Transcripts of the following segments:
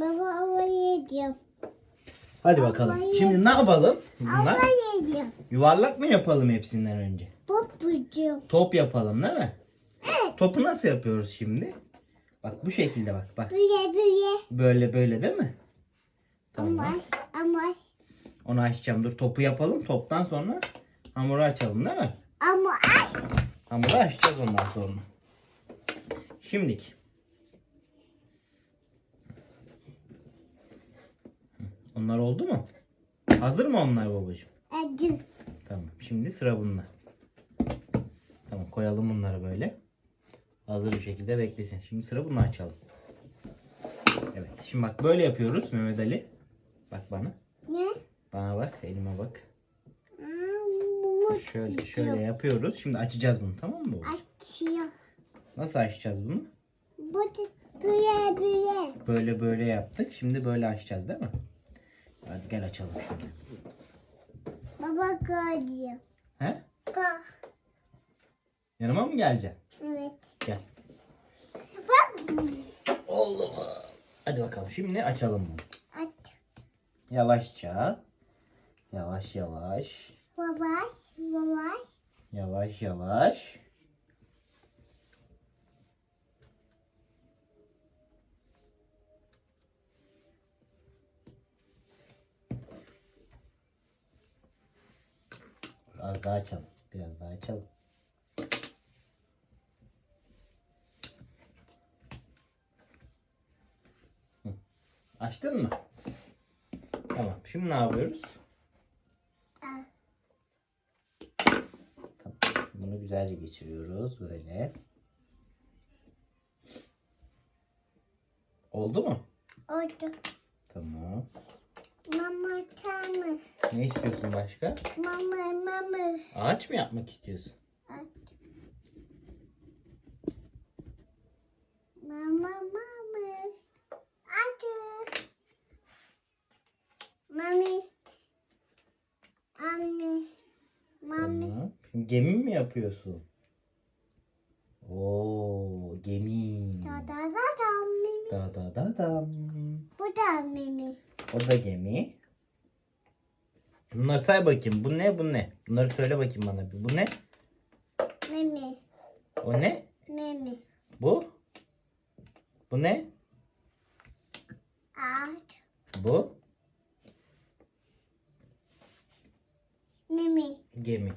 Baba hava yiyeceğim. Hadi bakalım. Şimdi ne yapalım? Bunlar Hava yiyeceğim. yuvarlak mı yapalım hepsinden önce? Papucum. Top yapalım değil mi? Evet. Topu nasıl yapıyoruz şimdi? Bak bu şekilde bak bak. Böyle böyle. Böyle böyle değil mi? Tamam. Amaç amaç. Onu açacağım. Dur topu yapalım. Toptan sonra hamuru açalım değil mi? Amaç. Hamuru açacağız ondan sonra. Şimdiki. Onlar oldu mu? Hazır mı onlar babacığım? Acı. Tamam. Şimdi sıra bunda. Tamam koyalım bunları böyle. Hazır bir şekilde beklesin. Şimdi sıra bunu açalım. Evet. Şimdi bak böyle yapıyoruz Mehmet Ali. Bak bana. Ne? Bana bak. Elime bak. Şöyle şöyle yapıyoruz. Şimdi açacağız bunu tamam mı babacığım? Açıyor. Nasıl açacağız bunu? Bu böyle böyle. Böyle böyle yaptık. Şimdi böyle açacağız değil mi? Gel açalım şöyle. Baba kağıdıyor. He? Ka. Yanıma mı geleceksin? Evet. Gel. Bak. Mu? Hadi bakalım. Şimdi açalım bunu. Aç. Yavaşça. Yavaş yavaş. Babaş. Babaş. Yavaş yavaş. Az daha açalım. Biraz daha açalım. Hı. Açtın mı? Tamam. Şimdi ne yapıyoruz? Tamam. Bunu güzelce geçiriyoruz böyle. Oldu mu? Oldu. Tamam. Mama tamı. Ne istiyorsun başka? Mama mama. Ağaç mı yapmak istiyorsun? Aç. Mama mama. Aç. Mami. Anne. Mami. Tamam. Gemi mi yapıyorsun? Oo, gemi. Da da da da mimi. Da da da dam. Bu da mimi. O da gemi. Bunları say bakayım. Bu ne? Bu ne? Bunları söyle bakayım bana. Bu ne? Mimi. O ne? Mimi. Bu? Bu ne? Aç. Bu? Mimi. Gemi.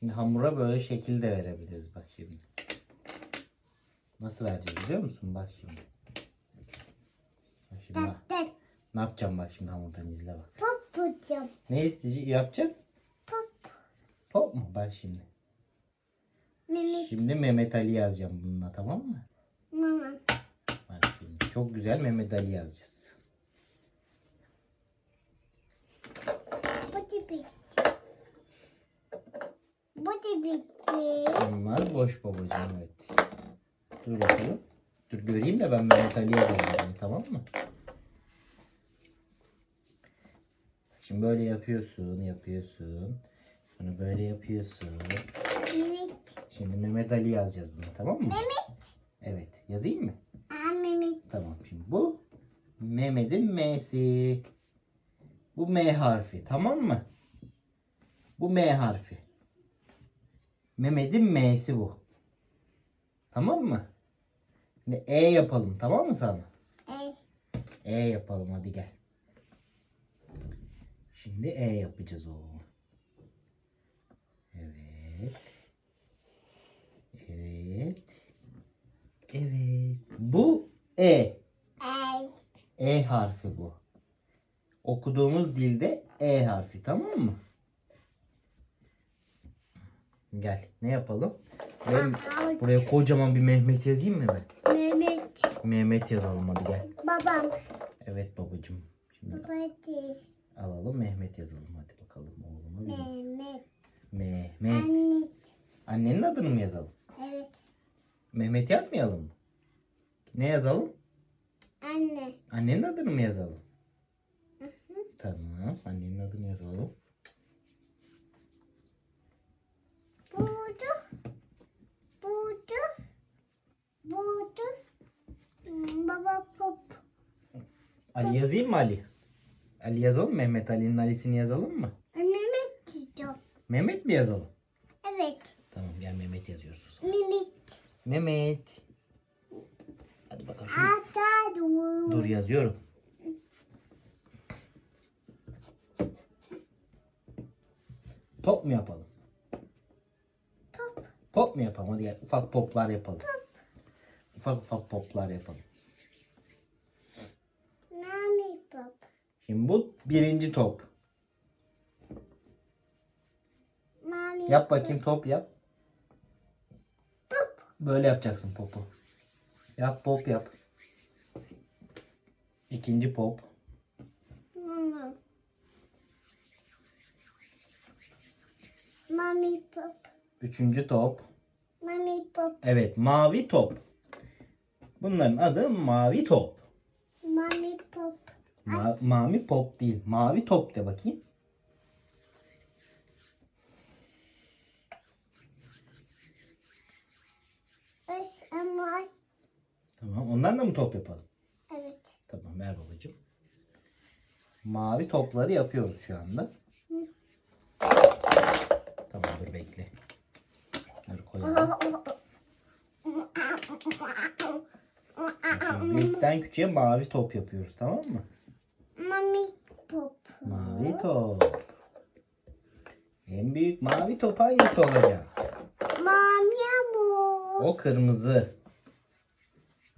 Şimdi hamura böyle şekil de verebiliriz bak şimdi. Nasıl vereceğiz biliyor musun? Bak şimdi. Bak şimdi bak. Ne yapacağım bak şimdi hamurdan izle bak. Papucum. Ne isteyecek yapacaksın? Pop. Hop mu? Bak şimdi. Mimi. Şimdi Mehmet Ali yazacağım bununla tamam mı? Mama. Bak şimdi. Çok güzel Mehmet Ali yazacağız. Da bitti. Bu da bitti. Bunlar boş babacığım evet. Dur bakalım. Dur göreyim de ben Mehmet Ali yazayım tamam mı? Şimdi böyle yapıyorsun, yapıyorsun. Sonra böyle yapıyorsun. Mimik. Şimdi Mehmet Ali yazacağız bunu tamam mı? Mimik. Evet. Yazayım mı? Aa mimik. Tamam. Şimdi bu Mehmet'in M'si. Bu M harfi. Tamam mı? Bu M harfi. Mehmet'in M'si bu. Tamam mı? Şimdi E yapalım. Tamam mı sana? Ey. E yapalım hadi gel. Şimdi E yapacağız oğlum. Evet. Evet. Evet. Bu E. Ey. E harfi bu. Okuduğumuz dilde E harfi tamam mı? Gel ne yapalım? Ben Aa, buraya kocaman bir Mehmet yazayım mı ben? Mimik. Mehmet yazalım hadi gel. Babam. Evet babacığım. Şimdi Babacı. alalım Mehmet yazalım hadi bakalım oğluma. Mehmet. Mehmet. Anne. Annenin adını mı yazalım? Evet. Mehmet yazmayalım mı? Ne yazalım? Anne. Annenin adını mı yazalım? Hı hı. Tamam. Annenin adını yazalım. Ali yazayım mı Ali? Ali yazalım? Mehmet Ali'nin Ali'sini yazalım mı? Mehmet çiçek. Mehmet mi yazalım? Evet. Tamam gel Mehmet yazıyoruz o zaman. Mehmet. Mehmet. Hadi bakalım şunu. Ata dur. Yazıyorum. Top mu yapalım? Pop. Pop mu yapalım? Hadi gel ufak poplar yapalım. Ufak ufak poplar yapalım. Mami pop. Şimdi bu birinci top. Mami. Yap bakayım top yap. Böyle yapacaksın popu. Yap pop yap. İkinci pop. Mama. Mami pop. Üçüncü top. Mami pop. Evet mavi top. Bunların adı mavi top. Ma- mavi pop değil. Mavi top de bakayım. Tamam. Ondan da mı top yapalım? evet. Tamam ver babacığım. Mavi topları yapıyoruz şu anda. Hı. Tamam dur bekle. Dur koyalım. Büyükten küçüğe mavi top yapıyoruz tamam mı? Pop. Mavi top. En büyük mavi top hangisi olacak? Mami bu. O kırmızı.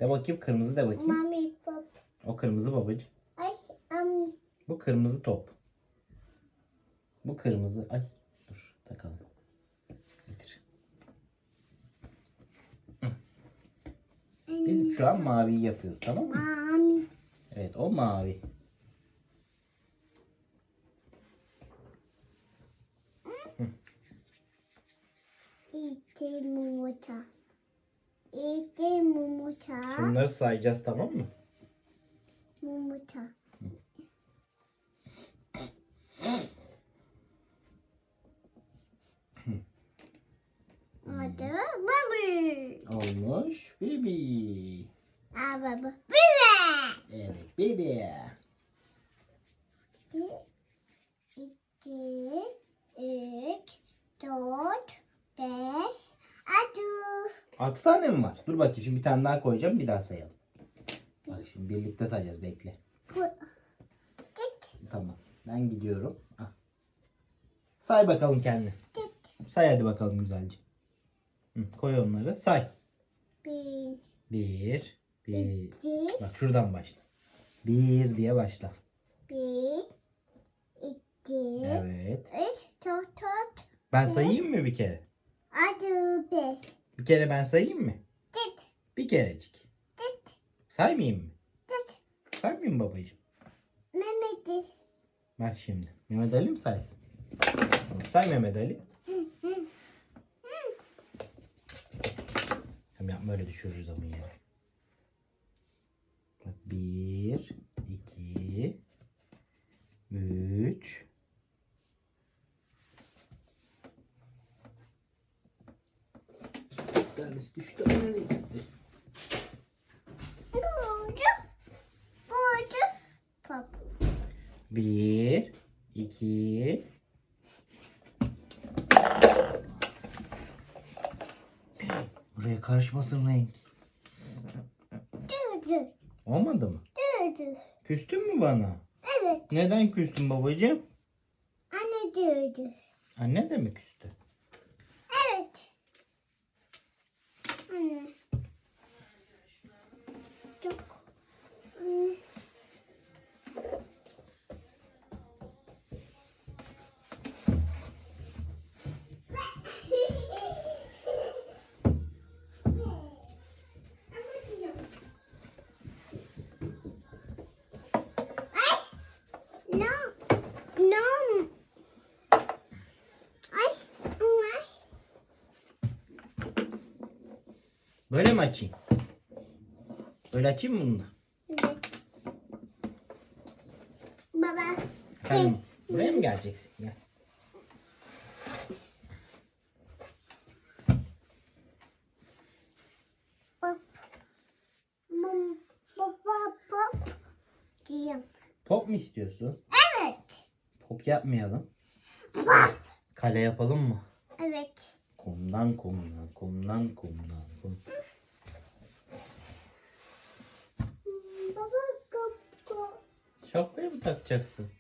De bakayım kırmızı de bakayım. Mami pop. O kırmızı babacığım. Ay am. Bu kırmızı top. Bu kırmızı. Ay dur takalım. Getir. Biz şu an maviyi yapıyoruz tamam mı? Mami. Evet o mavi. İki mumuta. İki mumuta. Bunları sayacağız tamam mı? Mumuta. Adı baba. Olmuş bibi. Aa baba. Baba. Evet bibi. Bir, iki, üç, dört, beş, altı. Altı tane mi var? Dur bakayım şimdi bir tane daha koyacağım bir daha sayalım. Bak şimdi birlikte sayacağız bekle. Tamam. Ben gidiyorum. Ah. Say bakalım kendini. Say hadi bakalım güzelce. Hı, koy onları. Say. Bir, Bir. Bir. iki, Bak şuradan başla. Bir diye başla. bir, iki, Evet. üç, dört, dört, Ben sayayım mı bir kere? Altı, beş. Bir kere ben sayayım mı? Git, Bir kerecik. git, Saymayayım mı? git. Saymayayım mı babacığım? Mehmet'i. Bak şimdi. Mehmet Ali mi saysın? Tamam, Say Mehmet Ali. Hem yapma öyle düşürürüz ama yani. Bak bir, iki, üç. Bir tanesi düştü ama nereye gitti? Burcu, burcu, pop. Bir, iki. Buraya karışmasın renk. Olmadı mı? Küstün mü bana? Evet, Neden küstün babacığım? anne düdü. Anne de mi küstü? Evet. Anne. Çok. Anne. Öyle mi açayım? Öyle açayım mı bunu da? Evet. Baba. Efendim, buraya mı geleceksin? Gel. Pop mu istiyorsun? Evet. Pop yapmayalım. Pop. Kale yapalım mı? Kumdan kumdan, kumdan kumdan, kum. Baba kop. Şapkaya mı takacaksın?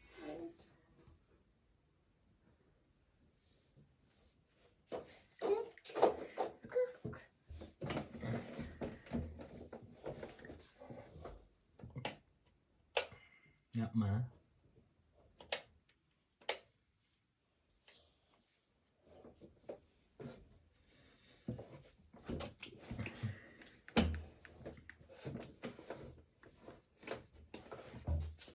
Yapma.